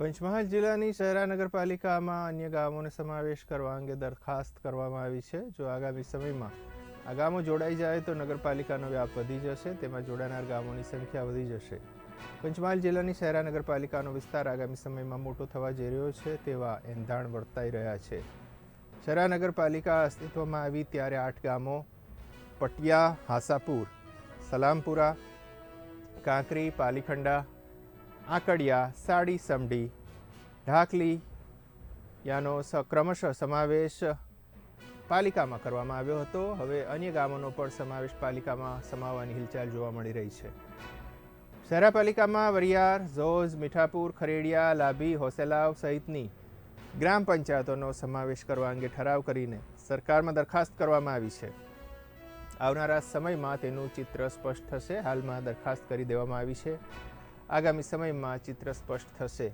પંચમહાલ જિલ્લાની શહેરા નગરપાલિકામાં અન્ય ગામોને સમાવેશ કરવા અંગે દરખાસ્ત કરવામાં આવી છે. જો આગામી સમયમાં આ ગામો જોડાઈ જાય તો નગરપાલિકાનો વ્યાપ વધી જશે, તેમાં જોડાનાર ગામોની સંખ્યા વધી જશે. પંચમહાલ જિલ્લાની શહેરા નગરપાલિકાનો વિસ્તાર આગામી સમયમાં મોટો થવા જઈ રહ્યો છે તેવા એંધાણ વર્તાઈ રહ્યા છે. શહેરા નગરપાલિકા અસ્તિત્વમાં આવી ત્યારે આઠ ગામો પટિયા, હાસાપુર, સલામપુરા, કાંકરી, પાલીખંડા આકડિયા, સાડી, સમડી, ઢાકલી યાનો ક્રમશઃ સમાવેશ પાલિકામાં કરવામાં આવ્યો હતો. હવે અન્ય ગામોનો પણ સમાવેશ પાલિકામાં સમાવવાની હિલચાલ જોવા મળી રહી છે. શહેરા પાલિકામાં વરિયાર, ઝોઝ, મીઠાપુર, ખરેડિયા લાભી હોસેલાવ સહિતની ગ્રામ પંચાયતોનો સમાવેશ કરવા અંગે ઠરાવ કરીને સરકારમાં દરખાસ્ત કરવામાં આવી છે. આવનારા સમયમાં તેનું ચિત્ર સ્પષ્ટ થશે. હાલમાં દરખાસ્ત કરી દેવામાં આવી છે. આગામી સમયમાં ચિત્ર સ્પષ્ટ થશે.